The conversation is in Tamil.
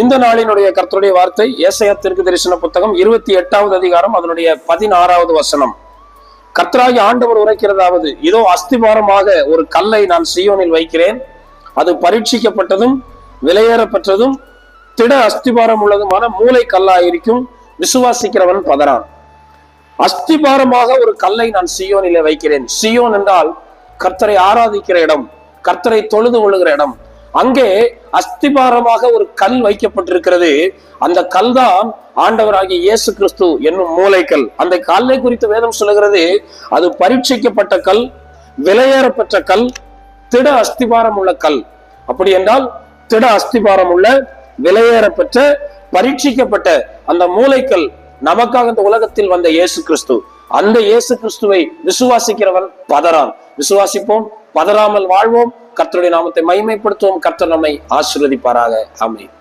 இந்த நாளினுடைய கர்த்தருடைய வார்த்தை ஏசையா தெற்கு தரிசன புத்தகம் இருபத்தி எட்டாவது அதிகாரம் அதனுடைய பதினாறாவது வசனம். கர்த்தராகி ஆண்டவர் உரைக்கிறதாவது இதோ அஸ்திபாரமாக ஒரு கல்லை நான் சியோனில் வைக்கிறேன். அது பரீட்சிக்கப்பட்டதும் விலையேறப்பெற்றதும் திட அஸ்திபாரம் உள்ளதுமான மூளை கல்லாயிருக்கும் விசுவாசிக்கிறவன் பதறான். அஸ்திபாரமாக ஒரு கல்லை நான் சியோனிலே வைக்கிறேன். சியோன் என்றால் கர்த்தரை ஆராதிக்கிற இடம் கர்த்தரை தொழுது கொள்ளுகிற இடம். அங்கே அஸ்திபாரமாக ஒரு கல் வைக்கப்பட்டிருக்கிறது. அந்த கல் தான் ஆண்டவராகிய இயேசு கிறிஸ்து என்னும் மூளைக்கல் அந்த கல்லை குறித்து வேதம் சொல்லுகிறது அது பரீட்சிக்கப்பட்ட கல் விலையேறப்பட்ட கல் திட அஸ்திபாரம் உள்ள கல். அப்படி என்றால் திட அஸ்திபாரம் உள்ள விலையேறப்பட்ட பரீட்சிக்கப்பட்ட அந்த மூளைக்கல் நமக்காக இந்த உலகத்தில் வந்த இயேசு கிறிஸ்து. அந்த இயேசு கிறிஸ்துவை விசுவாசிக்கிறவன் பதறான். விசுவாசிப்போம் பதறாமல் வாழ்வோம் கர்த்தருடைய நாமத்தை மகிமைப்படுத்துவோம். கர்த்தர் நம்மை ஆசீர்வதிப்பாராக. ஆமென்.